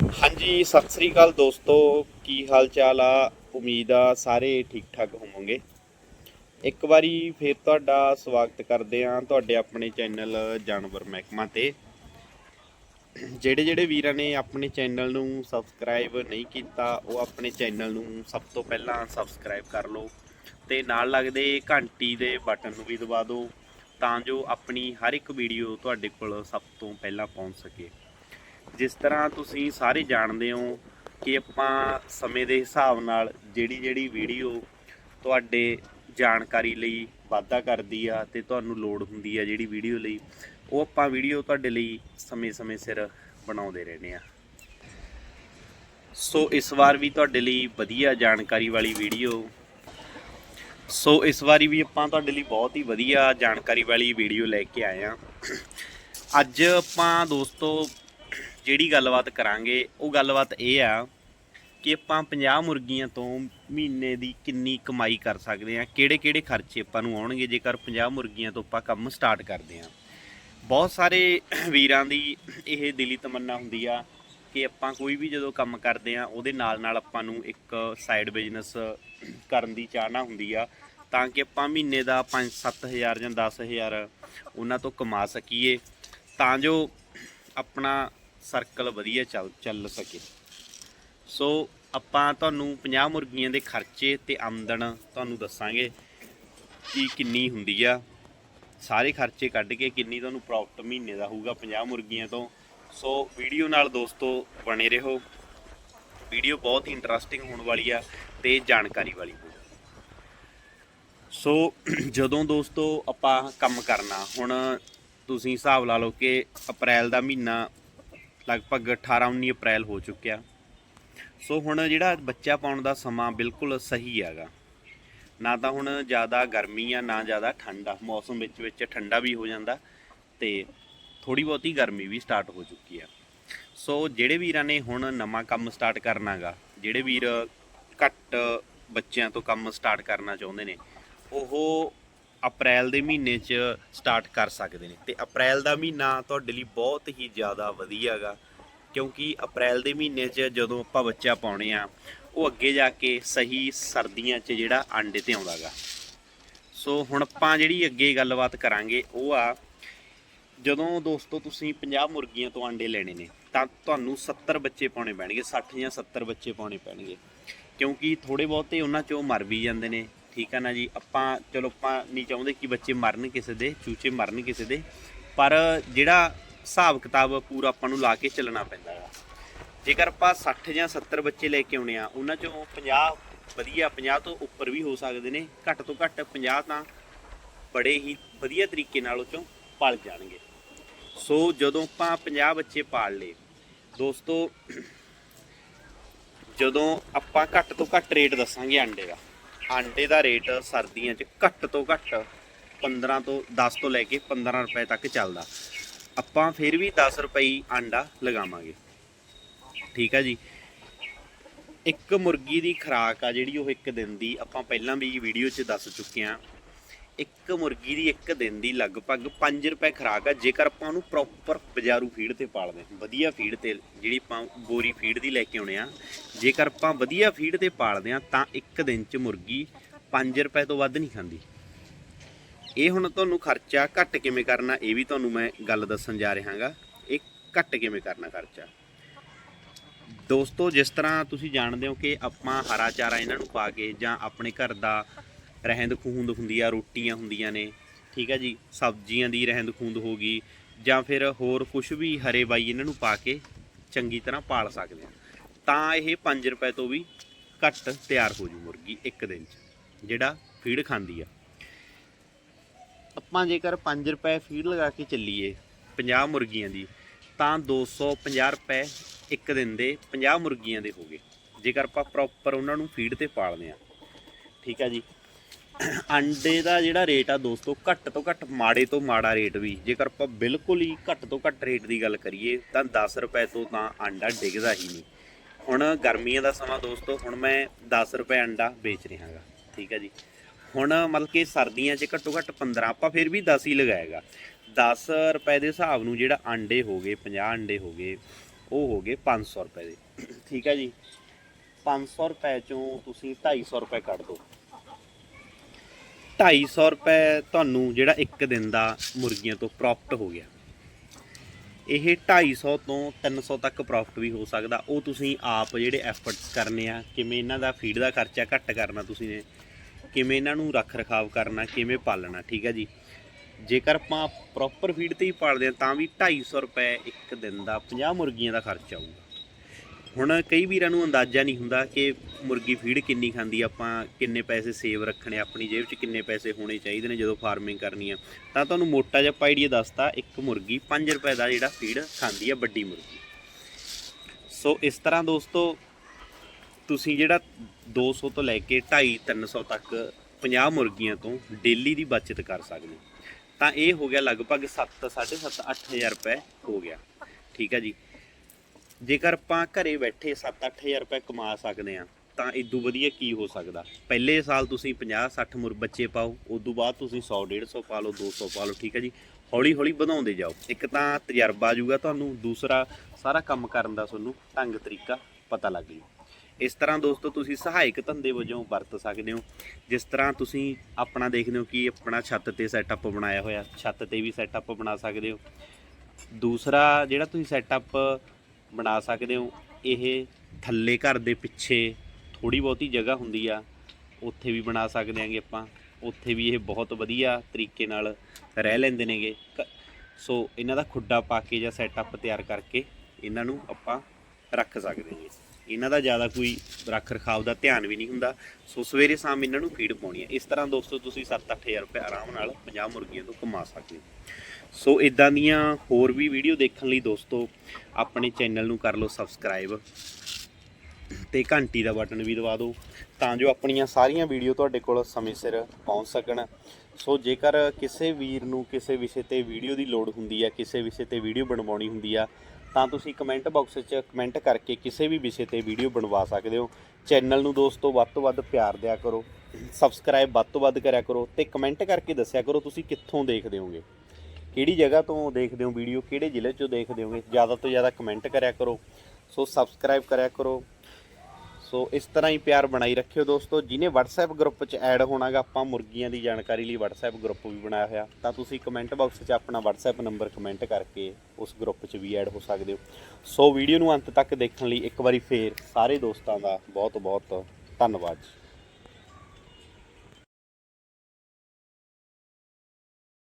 ਹਾਂਜੀ, ਸਤਿ ਸ੍ਰੀ ਅਕਾਲ ਦੋਸਤੋ। ਕੀ ਹਾਲ ਚਾਲ ਆ? ਉਮੀਦ ਆ ਸਾਰੇ ਠੀਕ ਠਾਕ ਹੋਵੋਗੇ। ਇੱਕ ਵਾਰੀ ਫੇਰ ਤੁਹਾਡਾ ਸਵਾਗਤ ਕਰਦੇ ਆ ਤੁਹਾਡੇ ਆਪਣੇ ਚੈਨਲ ਜਾਨਵਰ ਮਹਿਕਮਾ ਤੇ। ਜਿਹੜੇ ਜਿਹੜੇ ਵੀਰਾਂ ਨੇ ਆਪਣੇ ਚੈਨਲ ਨੂੰ ਸਬਸਕ੍ਰਾਈਬ ਨਹੀਂ ਕੀਤਾ, ਉਹ ਆਪਣੇ ਚੈਨਲ ਨੂੰ ਸਭ ਤੋਂ ਪਹਿਲਾਂ ਸਬਸਕ੍ਰਾਈਬ ਕਰ ਲਓ ਤੇ ਨਾਲ ਲੱਗਦੇ ਘੰਟੀ ਦੇ ਬਟਨ ਨੂੰ ਵੀ ਦਬਾ ਦਿਓ ਤਾਂ ਜੋ ਆਪਣੀ ਹਰ ਇੱਕ ਵੀਡੀਓ ਤੁਹਾਡੇ ਕੋਲ ਸਭ ਤੋਂ ਪਹਿਲਾਂ ਪਹੁੰਚ ਸਕੇ। ਜਿਸ ਤਰ੍ਹਾਂ ਤੁਸੀਂ ਸਾਰੇ ਜਾਣਦੇ ਹੋ ਕਿ ਆਪਾਂ ਸਮੇਂ ਦੇ ਹਿਸਾਬ ਨਾਲ ਜਿਹੜੀ ਜਿਹੜੀ ਵੀਡੀਓ ਤੁਹਾਡੇ ਜਾਣਕਾਰੀ ਲਈ ਵਾਧਾ ਕਰਦੀ ਆ ਤੇ ਤੁਹਾਨੂੰ ਲੋੜ ਹੁੰਦੀ ਆ ਜਿਹੜੀ ਵੀਡੀਓ ਲਈ, ਉਹ ਆਪਾਂ ਵੀਡੀਓ ਤੁਹਾਡੇ ਲਈ ਸਮੇਂ-ਸਮੇਂ ਸਿਰ ਬਣਾਉਂਦੇ ਰਹਿੰਦੇ ਆ। ਸੋ ਇਸ ਵਾਰ ਵੀ ਤੁਹਾਡੇ ਲਈ ਵਧੀਆ ਜਾਣਕਾਰੀ ਵਾਲੀ ਵੀਡੀਓ। ਸੋ ਇਸ ਵਾਰੀ ਵੀ ਆਪਾਂ ਤੁਹਾਡੇ ਲਈ ਬਹੁਤ ਹੀ ਵਧੀਆ ਜਾਣਕਾਰੀ ਵਾਲੀ ਵੀਡੀਓ ਲੈ ਕੇ ਆਏ ਆ। ਅੱਜ ਆਪਾਂ ਦੋਸਤੋ ਜਿਹੜੀ ਗੱਲਬਾਤ ਕਰਾਂਗੇ, ਉਹ ਗੱਲਬਾਤ ਇਹ ਆ ਕਿ ਆਪਾਂ 50 ਮੁਰਗੀਆਂ ਤੋਂ ਮਹੀਨੇ ਦੀ ਕਿੰਨੀ ਕਮਾਈ ਕਰ ਸਕਦੇ ਆ ਕਿਹੜੇ-ਕਿਹੜੇ ਖਰਚੇ ਆਪਾਂ ਨੂੰ ਆਉਣਗੇ ਜੇਕਰ 50 ਮੁਰਗੀਆਂ ਤੋਂ ਆਪਾਂ ਕੰਮ ਸਟਾਰਟ ਕਰਦੇ ਆ ਬਹੁਤ ਸਾਰੇ ਵੀਰਾਂ ਦੀ ਇਹ ਦਿਲੀ ਤਮੰਨਾ ਹੁੰਦੀ ਆ ਕਿ ਆਪਾਂ ਕੋਈ ਵੀ ਜਦੋਂ ਕੰਮ ਕਰਦੇ ਆ ਉਹਦੇ ਨਾਲ ਨਾਲ ਆਪਾਂ ਨੂੰ ਇੱਕ ਸਾਈਡ ਬਿਜ਼ਨਸ ਕਰਨ ਦੀ ਚਾਹਨਾ ਹੁੰਦੀ ਆ, ਤਾਂ ਕਿ ਆਪਾਂ ਮਹੀਨੇ ਦਾ 5-7000 ਜਾਂ 10000 ਉਹਨਾਂ ਤੋਂ ਕਮਾ ਸਕੀਏ। ਤਾਂ ਜੋ ਆਪਣਾ ਸਰਕਲ ਵਧੀਆ ਚੱਲ ਚੱਲ ਸਕੇ। ਸੋ ਆਪਾਂ ਤੁਹਾਨੂੰ 50 ਮੁਰਗੀਆਂ ਦੇ ਖਰਚੇ ਤੇ ਆਮਦਨ ਤੁਹਾਨੂੰ ਦੱਸਾਂਗੇ ਕਿ ਕਿੰਨੀ ਹੁੰਦੀ ਆ। ਸਾਰੇ ਖਰਚੇ ਕੱਢ ਕੇ ਕਿੰਨੀ ਤੁਹਾਨੂੰ ਪ੍ਰੋਫਿਟ ਮਹੀਨੇ ਦਾ ਹੋਊਗਾ 50 ਮੁਰਗੀਆਂ ਤੋਂ। ਸੋ ਵੀਡੀਓ ਨਾਲ ਦੋਸਤੋ ਬਣੇ ਰਹੋ। ਵੀਡੀਓ ਬਹੁਤ ਹੀ ਇੰਟਰਸਟਿੰਗ ਹੋਣ ਵਾਲੀ ਆ ਤੇ ਜਾਣਕਾਰੀ ਵਾਲੀ ਹੋਊ ਸੋ ਜਦੋਂ ਦੋਸਤੋ ਆਪਾਂ ਕੰਮ ਕਰਨਾ, ਹੁਣ ਤੁਸੀਂ ਹਿਸਾਬ ਲਾ ਲਓ ਕਿ ਅਪ੍ਰੈਲ ਦਾ ਮਹੀਨਾ ਲਗਭਗ 18 19 ਅਪ੍ਰੈਲ ਹੋ ਚੁੱਕਿਆ। ਸੋ ਹੁਣ ਜਿਹੜਾ ਬੱਚਾ ਪਾਉਣ ਦਾ ਸਮਾਂ ਬਿਲਕੁਲ ਸਹੀ ਹੈਗਾ। ਨਾ ਤਾਂ ਹੁਣ ਜ਼ਿਆਦਾ ਗਰਮੀ ਆ, ਨਾ ਜ਼ਿਆਦਾ ਠੰਡ ਆ। ਮੌਸਮ ਵਿੱਚ ਵਿੱਚ ਠੰਡਾ ਵੀ ਹੋ ਜਾਂਦਾ ਤੇ ਥੋੜੀ ਬਹੁਤੀ ਗਰਮੀ ਵੀ ਸਟਾਰਟ ਹੋ ਚੁੱਕੀ ਆ। ਸੋ ਜਿਹੜੇ ਵੀਰਾਂ ਨੇ ਹੁਣ ਨਵਾਂ ਕੰਮ ਸਟਾਰਟ ਕਰਨਾਗਾ ਜਿਹੜੇ ਵੀਰ ਘੱਟ ਬੱਚਿਆਂ ਤੋਂ ਕੰਮ ਸਟਾਰਟ ਕਰਨਾ ਚਾਹੁੰਦੇ ਨੇ, ਉਹ ਅਪ੍ਰੈਲ ਦੇ ਮਹੀਨੇ 'ਚ ਸਟਾਰਟ ਕਰ ਸਕਦੇ ਨੇ। ਤੇ ਅਪ੍ਰੈਲ ਦਾ ਮਹੀਨਾ ਤੁਹਾਡੇ ਲਈ ਬਹੁਤ ਹੀ ਜ਼ਿਆਦਾ ਵਧੀਆਗਾ ਕਿਉਂਕਿ ਅਪ੍ਰੈਲ ਦੇ ਮਹੀਨੇ 'ਚ ਜਦੋਂ ਆਪਾਂ ਬੱਚਾ ਪਾਉਣੇ ਆ, ਉਹ ਅੱਗੇ ਜਾ ਕੇ ਸਹੀ ਸਰਦੀਆਂ 'ਚ ਜਿਹੜਾ ਆਂਡੇ ਤੇ ਆਉਂਦਾਗਾ ਸੋ ਹੁਣ ਆਪਾਂ ਜਿਹੜੀ ਅੱਗੇ ਗੱਲਬਾਤ ਕਰਾਂਗੇ, ਉਹ ਆ, ਜਦੋਂ ਦੋਸਤੋ ਤੁਸੀਂ 50 ਮੁਰਗੀਆਂ ਤੋਂ ਆਂਡੇ ਲੈਣੇ ਨੇ, ਤਾਂ ਤੁਹਾਨੂੰ 70 ਬੱਚੇ ਪਾਉਣੇ ਪੈਣਗੇ 60 ਜਾਂ 70 ਬੱਚੇ ਪਾਉਣੇ ਪੈਣਗੇ। ਕਿਉਂਕਿ ਥੋੜੇ ਬਹੁਤੇ ਉਹਨਾਂ 'ਚੋਂ ਮਰ ਵੀ ਜਾਂਦੇ ਨੇ ਠੀਕ ਆ ਨਾ ਜੀ। ਆਪਾਂ, ਚਲੋ ਆਪਾਂ ਨਹੀਂ ਚਾਹੁੰਦੇ ਕਿ ਬੱਚੇ ਮਰਨ ਕਿਸੇ ਦੇ, ਚੂਚੇ ਮਰਨ ਕਿਸੇ ਦੇ, ਪਰ ਜਿਹੜਾ ਹਿਸਾਬ ਕਿਤਾਬ ਪੂਰਾ ਆਪਾਂ ਨੂੰ ਲਾ ਕੇ ਚੱਲਣਾ ਪੈਂਦਾ ਹੈ ਜੇਕਰ ਆਪਾਂ 60 ਜਾਂ 70 ਬੱਚੇ ਲੈ ਕੇ ਆਉਣੇ ਆ, ਉਹਨਾਂ ਚੋਂ 50 ਵਧੀਆ 50 ਤੋਂ ਉੱਪਰ ਵੀ ਹੋ ਸਕਦੇ ਨੇ। ਘੱਟ ਤੋਂ ਘੱਟ 50 ਤਾਂ ਬੜੇ ਹੀ ਵਧੀਆ ਤਰੀਕੇ ਨਾਲ ਉਹ ਚੋਂ ਪਲ ਜਾਣਗੇ। ਸੋ ਜਦੋਂ ਆਪਾਂ 50 ਬੱਚੇ ਪਾਲ ਲਏ, ਦੋਸਤੋ, ਜਦੋਂ ਆਪਾਂ ਘੱਟ ਤੋਂ ਘੱਟ ਰੇਟ ਦੱਸਾਂਗੇ ਆਂਡੇ ਦਾ ਆਂਡੇ ਦਾ ਰੇਟ ਸਰਦੀਆਂ 'ਚ ਘੱਟ ਤੋਂ ਘੱਟ 15 ਤੋਂ 10 ਤੋਂ ਲੈ ਕੇ 15 ਰੁਪਏ ਤੱਕ ਚੱਲਦਾ। ਆਪਾਂ ਫਿਰ ਵੀ 10 ਰੁਪਏ ਆਂਡਾ ਲਗਾਵਾਂਗੇ। ਠੀਕ ਆ ਜੀ। ਇੱਕ ਮੁਰਗੀ ਦੀ ਖੁਰਾਕ ਆ ਜਿਹੜੀ ਉਹ ਇੱਕ ਦਿਨ ਦੀ ਆਪਾਂ ਪਹਿਲਾਂ ਵੀ ਵੀਡੀਓ 'ਚ ਦੱਸ ਚੁੱਕੇ ਆ। ਇੱਕ ਮੁਰਗੀ ਦੀ ਇੱਕ ਦਿਨ ਦੀ ਲਗਭਗ 5 ਰੁਪਏ ਖੁਰਾਕ ਆ, ਜੇਕਰ ਆਪਾਂ ਉਹਨੂੰ ਪ੍ਰੋਪਰ ਬਾਜ਼ਾਰੂ ਫੀਡ ਤੇ ਪਾਲਦੇ ਹਾਂ। ਵਧੀਆ ਫੀਡ ਤੇ ਜਿਹੜੀ ਆਪਾਂ ਗੋਰੀ ਫੀਡ ਦੀ ਲੈ ਕੇ ਆਉਣੇ ਆ, ਜੇਕਰ ਆਪਾਂ ਵਧੀਆ ਫੀਡ ਤੇ ਪਾਲਦੇ ਆ ਤਾਂ ਇੱਕ ਦਿਨ 'ਚ ਮੁਰਗੀ 5 ਰੁਪਏ ਤੋਂ ਵੱਧ ਨਹੀਂ ਖਾਂਦੀ। ਇਹ ਹੁਣ ਤੁਹਾਨੂੰ ਖਰਚਾ ਘੱਟ ਕਿਵੇਂ ਕਰਨਾ, ਇਹ ਵੀ ਤੁਹਾਨੂੰ ਮੈਂ ਗੱਲ ਦੱਸਣ ਜਾ ਰਿਹਾਗਾ। ਇਹ ਘੱਟ ਕਿਵੇਂ ਕਰਨਾ ਖਰਚਾ? ਦੋਸਤੋ, ਜਿਸ ਤਰ੍ਹਾਂ ਤੁਸੀਂ ਜਾਣਦੇ ਹੋ ਕਿ ਆਪਾਂ ਹਰਾ ਚਾਰਾ ਇਹਨਾਂ ਨੂੰ ਪਾ ਕੇ ਜਾਂ ਆਪਣੇ ਘਰ ਦਾ ਰਹਿੰਦ ਖੂੰਦ ਹੁੰਦੀ ਆ, ਰੋਟੀਆਂ ਹੁੰਦੀਆਂ ਨੇ, ਠੀਕ ਹੈ ਜੀ, ਸਬਜ਼ੀਆਂ ਦੀ ਰਹਿੰਦ ਖੂੰਦ ਹੋ ਗਈ, ਜਾਂ ਫਿਰ ਹੋਰ ਕੁਝ ਵੀ ਹਰੇ ਬਾਈ ਇਹਨਾਂ ਨੂੰ ਪਾ ਕੇ ਚੰਗੀ ਤਰ੍ਹਾਂ ਪਾਲ ਸਕਦੇ ਆ। ਤਾਂ ਇਹ 5 ਰੁਪਏ ਤੋਂ ਵੀ ਘੱਟ ਤਿਆਰ ਹੋ ਜੂ ਮੁਰਗੀ ਇੱਕ ਦਿਨ 'ਚ, ਜਿਹੜਾ ਫੀਡ ਖਾਂਦੀ ਆ। ਆਪਾਂ ਜੇਕਰ 5 ਰੁਪਏ ਫੀਡ ਲਗਾ ਕੇ ਚੱਲੀਏ 50 ਮੁਰਗੀਆਂ ਦੀ, ਤਾਂ 250 ਰੁਪਏ ਇੱਕ ਦਿਨ ਦੇ 50 ਮੁਰਗੀਆਂ ਦੇ ਹੋਗੇ ਜੇਕਰ ਆਪਾਂ ਪ੍ਰੋਪਰ ਉਹਨਾਂ ਨੂੰ ਫੀਡ ਤੇ ਪਾਲਦੇ ਆ। ਠੀਕ ਆ ਜੀ ਅੰਡੇ ਦਾ ਜਿਹੜਾ ਰੇਟ ਆ ਦੋਸਤੋ, ਘੱਟ ਤੋਂ ਘੱਟ ਮਾੜੇ ਤੋਂ ਮਾੜਾ ਰੇਟ ਵੀ। ਜੇਕਰ ਆਪਾਂ ਬਿਲਕੁਲ ਹੀ ਘੱਟ ਤੋਂ ਘੱਟ ਰੇਟ ਦੀ ਗੱਲ ਕਰੀਏ, ਤਾਂ 10 ਰੁਪਏ ਤੋਂ ਤਾਂ ਅੰਡਾ ਡਿੱਗਦਾ ਹੀ ਨਹੀਂ। ਹੁਣ ਗਰਮੀਆਂ ਦਾ ਸਮਾਂ ਦੋਸਤੋ, ਹੁਣ ਮੈਂ 10 ਰੁਪਏ ਅੰਡਾ ਵੇਚ ਰਿਹਾਗਾ, ਠੀਕ ਹੈ ਜੀ। ਹੁਣ ਮਤਲਬ ਕਿ ਸਰਦੀਆਂ 'ਚ ਘੱਟੋ ਘੱਟ 15 ਆਪਾਂ ਫਿਰ ਵੀ 10 ਹੀ ਲਗਾਏਗਾ। 10 ਰੁਪਏ ਦੇ ਹਿਸਾਬ ਨੂੰ ਜਿਹੜਾ ਆਂਡੇ ਹੋ ਗਏ 50 ਅੰਡੇ ਹੋ ਗਏ, ਉਹ ਹੋ ਗਏ 500 ਰੁਪਏ ਦੇ, ਠੀਕ ਹੈ ਜੀ। 500 ਰੁਪਏ ਚੋਂ ਤੁਸੀਂ 250 ਰੁਪਏ ਕੱਢ ਦਿਓ 250 ਰੁਪਏ ਤੁਹਾਨੂੰ ਜਿਹੜਾ ਇੱਕ ਦਿਨ ਦਾ ਮੁਰਗੀਆਂ ਤੋਂ ਪ੍ਰੋਫਿਟ ਹੋ ਗਿਆ। ਇਹ 250 ਤੋਂ 300 ਤੱਕ ਪ੍ਰੋਫਿਟ ਵੀ ਹੋ ਸਕਦਾ। ਉਹ ਤੁਸੀਂ ਆਪ ਜਿਹੜੇ ਐਫਰਟਸ ਕਰਨੇ ਆ, ਕਿਵੇਂ ਇਹਨਾਂ ਦਾ ਫੀਡ ਦਾ ਖਰਚਾ ਘੱਟ ਕਰਨਾ ਤੁਸੀਂ ਨੇ, ਕਿਵੇਂ ਇਹਨਾਂ ਨੂੰ ਰੱਖ ਰਖਾਵ ਕਰਨਾ, ਕਿਵੇਂ ਪਾਲਣਾ, ਠੀਕ ਹੈ ਜੀ? ਜੇਕਰ ਆਪਾਂ ਪ੍ਰੋਪਰ ਫੀਡ ਤੇ ਹੀ ਪਾਲਦੇ ਆ, ਤਾਂ ਵੀ 250 ਰੁਪਏ ਇੱਕ ਦਿਨ ਦਾ 50 ਮੁਰਗੀਆਂ ਦਾ ਖਰਚਾ ਆਊਗਾ। ਹੁਣ ਕਈ ਵੀਰਾਂ ਨੂੰ ਅੰਦਾਜ਼ਾ ਨਹੀਂ ਹੁੰਦਾ ਕਿ ਮੁਰਗੀ ਫੀਡ ਕਿੰਨੀ ਖਾਂਦੀ ਆਪਾਂ ਕਿੰਨੇ ਪੈਸੇ ਸੇਵ ਰੱਖਣੇ ਆਪਣੀ ਜੇਬ 'ਚ ਕਿੰਨੇ ਪੈਸੇ ਹੋਣੇ ਚਾਹੀਦੇ ਨੇ ਜਦੋਂ ਫਾਰਮਿੰਗ ਕਰਨੀ ਆ। ਤਾਂ ਤੁਹਾਨੂੰ ਮੋਟਾ ਜਿਹਾ ਆਈਡੀਆ ਦੱਸਤਾ, ਇੱਕ ਮੁਰਗੀ 5 ਰੁਪਏ ਦਾ ਜਿਹੜਾ ਫੀਡ ਖਾਂਦੀ ਆ ਵੱਡੀ ਮੁਰਗੀ। ਸੋ ਇਸ ਤਰ੍ਹਾਂ ਦੋਸਤੋ, ਤੁਸੀਂ ਜਿਹੜਾ 200 ਤੋਂ ਲੈ ਕੇ 250 300 ਤੱਕ 50 ਮੁਰਗੀਆਂ ਤੋਂ ਡੇਲੀ ਦੀ ਬਚਤ ਕਰ ਸਕਦੇ ਹੋ। ਤਾਂ ਇਹ ਹੋ ਗਿਆ ਲਗਭਗ 7 7.5 8000 ਰੁਪਏ ਹੋ ਗਿਆ। ਠੀਕ ਹੈ ਜੀ? ਜੇਕਰ ਆਪਾਂ ਘਰੇ ਬੈਠੇ 7-8000 ਰੁਪਏ ਕਮਾ ਸਕਦੇ ਆ ਤਾਂ ਇਦੋਂ ਵਧੀਆ ਕੀ ਹੋ ਸਕਦਾ? ਪਹਿਲੇ ਸਾਲ ਤੁਸੀਂ 50-60 ਮੁਰ ਬੱਚੇ ਪਾਓ ਉਦੋਂ ਬਾਅਦ ਤੁਸੀਂ 100-150 ਪਾ ਲਓ 200 ਪਾ ਲਓ, ਠੀਕ ਹੈ ਜੀ? ਹੌਲੀ ਹੌਲੀ ਵਧਾਉਂਦੇ ਜਾਓ। ਇੱਕ ਤਾਂ ਤਜਰਬਾ ਆਜੂਗਾ ਤੁਹਾਨੂੰ, ਦੂਸਰਾ ਸਾਰਾ ਕੰਮ ਕਰਨ ਦਾ ਤੁਹਾਨੂੰ ਢੰਗ, ਤਰੀਕਾ ਪਤਾ ਲੱਗ ਜੂ। ਇਸ ਤਰ੍ਹਾਂ ਦੋਸਤੋ, ਤੁਸੀਂ ਸਹਾਇਕ ਧੰਦੇ ਵਜੋਂ ਵਰਤ ਸਕਦੇ ਹੋ। ਜਿਸ ਤਰ੍ਹਾਂ ਤੁਸੀਂ ਆਪਣਾ ਦੇਖਦੇ ਹੋ ਕਿ ਆਪਣਾ ਛੱਤ ਤੇ ਸੈਟਅਪ ਬਣਾਇਆ ਹੋਇਆ, ਛੱਤ ਤੇ ਵੀ ਸੈਟਅਪ ਬਣਾ ਸਕਦੇ ਹੋ। ਦੂਸਰਾ ਜਿਹੜਾ ਤੁਸੀਂ ਸੈਟਅਪ ਬਣਾ ਸਕਦੇ ਹੋ। ਇਹ ਥੱਲੇ ਘਰ ਦੇ ਪਿੱਛੇ ਥੋੜੀ ਬਹੁਤੀ ਜਗ੍ਹਾ ਹੁੰਦੀ ਆ। ਉੱਥੇ ਵੀ ਬਣਾ ਸਕਦੇ ਆਂਗੇ ਆਪਾਂ। ਉੱਥੇ ਵੀ ਇਹ ਬਹੁਤ ਵਧੀਆ ਤਰੀਕੇ ਨਾਲ ਰਹਿ ਲੈਂਦੇ ਨੇਗੇ। ਕ- ਸੋ ਇਹਨਾਂ ਦਾ ਖੁੱਡਾ ਪਾ ਕੇ ਜਾਂ ਸੈਟਅਪ ਤਿਆਰ ਕਰਕੇ ਇਹਨਾਂ ਨੂੰ ਆਪਾਂ ਰੱਖ ਸਕਦੇ ਹਾਂ। ਇਹਨਾਂ ਦਾ ਜ਼ਿਆਦਾ ਕੋਈ ਰੱਖ ਰਖਾਵ ਦਾ ਧਿਆਨ ਵੀ ਨਹੀਂ ਹੁੰਦਾ। ਸੋ ਸਵੇਰੇ ਸ਼ਾਮ ਇਹਨਾਂ ਨੂੰ ਫੀਡ ਪਾਉਣੀ ਹੈ ਇਸ ਤਰ੍ਹਾਂ ਦੋਸਤੋ ਤੁਸੀਂ 7-8000 ਰੁਪਏ ਆਰਾਮ ਨਾਲ 50 ਮੁਰਗੀਆਂ ਤੋਂ ਕਮਾ ਸਕਦੇ ਹੋ। ਸੋ ਇਦਾਂ ਦੀਆਂ ਹੋਰ ਵੀ ਵੀਡੀਓ ਦੇਖਣ ਲਈ ਦੋਸਤੋ, ਆਪਣੇ ਚੈਨਲ ਨੂੰ ਕਰ ਲਓ ਸਬਸਕ੍ਰਾਈਬ ਤੇ ਘੰਟੀ ਦਾ ਬਟਨ ਵੀ ਦਬਾ ਦਿਓ ਤਾਂ ਜੋ ਆਪਣੀਆਂ ਸਾਰੀਆਂ ਵੀਡੀਓ ਤੁਹਾਡੇ ਕੋਲ ਸਮੇਂ ਸਿਰ ਪਹੁੰਚ ਸਕਣ। ਸੋ ਜੇਕਰ ਕਿਸੇ ਵੀਰ ਨੂੰ ਕਿਸੇ ਵਿਸ਼ੇ ਤੇ ਵੀਡੀਓ ਦੀ ਲੋੜ ਹੁੰਦੀ ਹੈ ਕਿਸੇ ਵਿਸ਼ੇ ਤੇ ਵੀਡੀਓ ਬਣਵਾਉਣੀ ਹੁੰਦੀ ਆ, ਤਾਂ ਤੁਸੀਂ ਕਮੈਂਟ ਬਾਕਸ 'ਚ ਕਮੈਂਟ ਕਰਕੇ ਕਿਸੇ ਵੀ ਵਿਸ਼ੇ ਤੇ ਵੀਡੀਓ ਬਣਵਾ ਸਕਦੇ ਹੋ। ਚੈਨਲ ਨੂੰ ਦੋਸਤੋ ਵੱਧ ਤੋਂ ਵੱਧ ਪਿਆਰ ਦਿਆ ਕਰੋ ਸਬਸਕ੍ਰਾਈਬ ਵੱਧ ਤੋਂ ਵੱਧ ਕਰਿਆ ਕਰੋ ਤੇ ਕਮੈਂਟ ਕਰਕੇ ਦੱਸਿਆ ਕਰੋ ਤੁਸੀਂ ਕਿੱਥੋਂ ਦੇਖਦੇ ਹੋਗੇ। ਕਿਹੜੀ ਜਗ੍ਹਾ ਤੋਂ ਦੇਖਦੇ ਹੋ ਵੀਡੀਓ, ਕਿਹੜੇ ਜ਼ਿਲ੍ਹੇ 'ਚੋਂ ਦੇਖਦੇ ਹੋਗੇ? ਜ਼ਿਆਦਾ ਤੋਂ ਜ਼ਿਆਦਾ ਕਮੈਂਟ ਕਰਿਆ ਕਰੋ। ਸੋ ਸਬਸਕ੍ਰਾਈਬ ਕਰਿਆ ਕਰੋ। ਸੋ ਇਸ ਤਰ੍ਹਾਂ ਹੀ ਪਿਆਰ ਬਣਾਈ ਰੱਖਿਓ ਦੋਸਤੋ। ਜਿਹਨੇ WhatsApp ਗਰੁੱਪ 'ਚ ਐਡ ਹੋਣਾਗਾ, ਆਪਾਂ ਮੁਰਗੀਆਂ ਦੀ ਜਾਣਕਾਰੀ ਲਈ WhatsApp ਗਰੁੱਪ ਵੀ ਬਣਾਇਆ ਹੋਇਆ। ਤਾਂ ਤੁਸੀਂ ਕਮੈਂਟ ਬਾਕਸ 'ਚ ਆਪਣਾ WhatsApp ਨੰਬਰ ਕਮੈਂਟ ਕਰਕੇ ਉਸ ਗਰੁੱਪ 'ਚ ਵੀ ਐਡ ਹੋ ਸਕਦੇ ਹੋ। ਸੋ ਵੀਡੀਓ ਨੂੰ ਅੰਤ ਤੱਕ ਦੇਖਣ ਲਈ ਇੱਕ ਵਾਰੀ ਫੇਰ ਸਾਰੇ ਦੋਸਤਾਂ ਦਾ ਬਹੁਤ ਬਹੁਤ ਧੰਨਵਾਦ